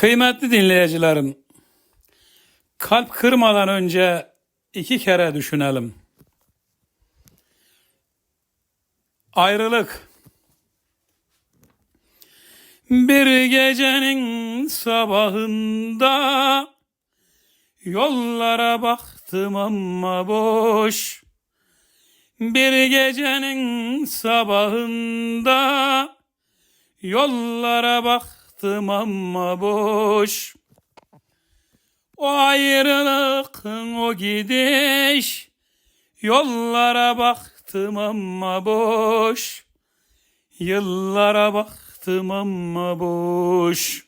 Kıymetli dinleyicilerim, kalp kırmadan önce iki kere düşünelim. Ayrılık. Bir gecenin sabahında yollara baktım ama boş. Bir gecenin sabahında yollara baktım ama boş. O ayrılık, o gidiş, yollara baktım ama boş. Yıllara baktım ama boş.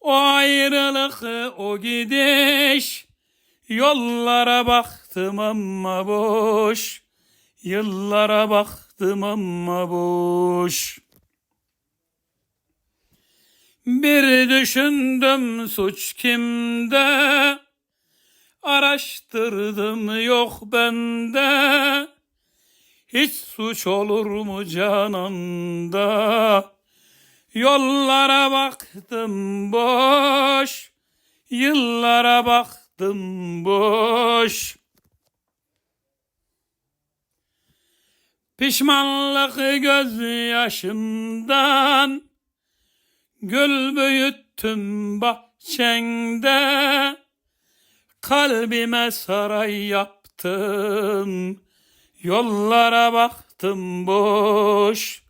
O ayrılık, o gidiş, yollara baktım ama boş. Yıllara baktım ama boş. Bir düşündüm suç kimde, araştırdım yok bende. Hiç suç olur mu cananda? Yollara baktım boş, yıllara baktım boş. Pişmanlık gözyaşımdan Gül büyüttüm bahçende Kalbime saray yaptım. Yollara baktım boş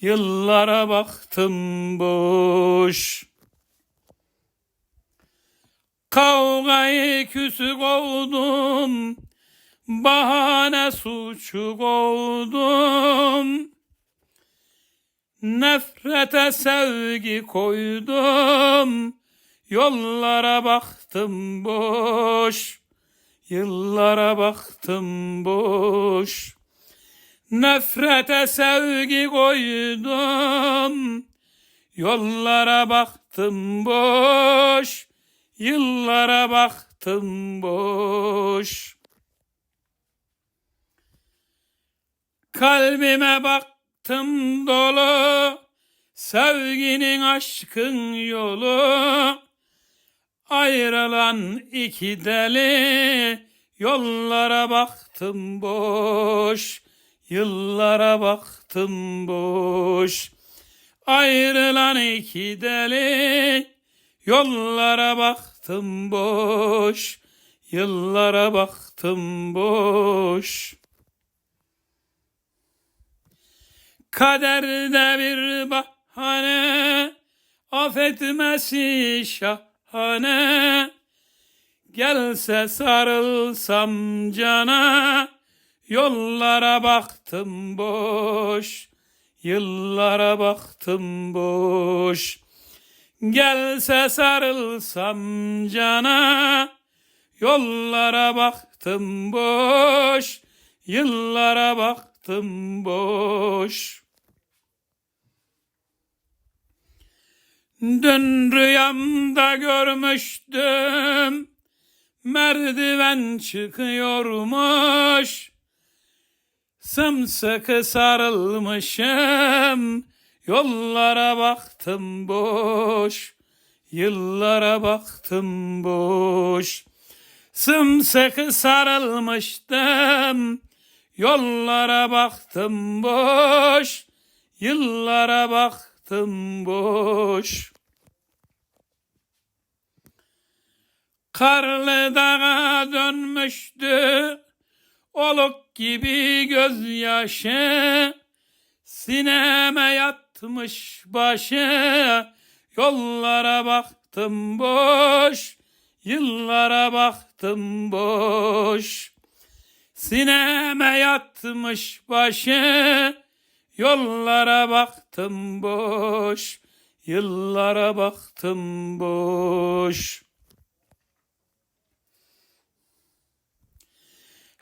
Yıllara baktım boş. Kavgayı küsü kovdum Bahane suçu kovdum Nefrete sevgi koydum, yollara baktım boş, yıllara baktım boş. Nefrete sevgi koydum, yollara baktım boş, yıllara baktım boş. Kalbime bak Baktım dolu sevginin aşkın yolu. Ayrılan iki deli yollara baktım boş Yıllara baktım boş. Ayrılan iki deli yollara baktım boş Yıllara baktım boş Kaderde bir bahane, affetmesi şahane. Gelse sarılsam cana, yollara baktım boş, yıllara baktım boş. Gelse sarılsam cana, yollara baktım boş, yıllara baktım boş. Dün rüyamda görmüştüm merdiven çıkıyormuş. Sımsıkı sarılmışım yollara baktım boş. Yıllara baktım boş. Sımsıkı sarılmıştım yollara baktım boş. Yıllara baktım boş. Karlı dağa dönmüştü oluk gibi gözyaşı. Sineme yatmış başı yollara baktım boş. Yıllara baktım boş. Sineme yatmış başı yollara baktım boş yıllara baktım boş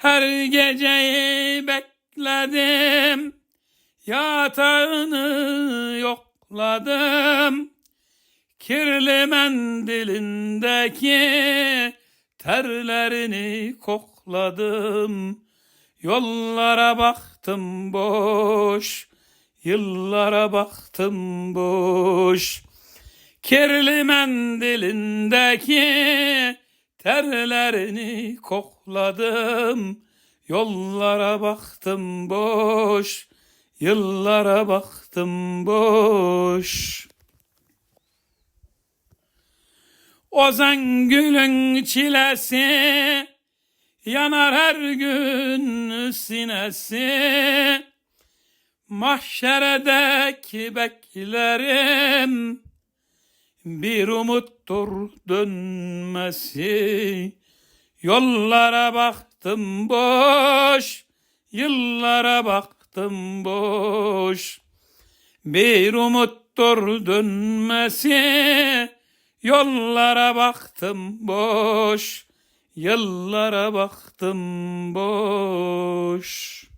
Her geceyi bekledim, yatağını yokladım. Kirli mendilindeki terlerini kokladım. Yollara baktım boş, yıllara baktım boş. Kirli mendilindeki terlerini kokladım. Yollara baktım boş, yıllara baktım boş. Ozan gülün çilesi yanar her gün sinesi. Mahşeredeki beklerim bir umuttur dönmesi. Yollara baktım boş, yıllara baktım boş. Bir umuttur dönmesi. Yollara baktım boş, yıllara baktım boş.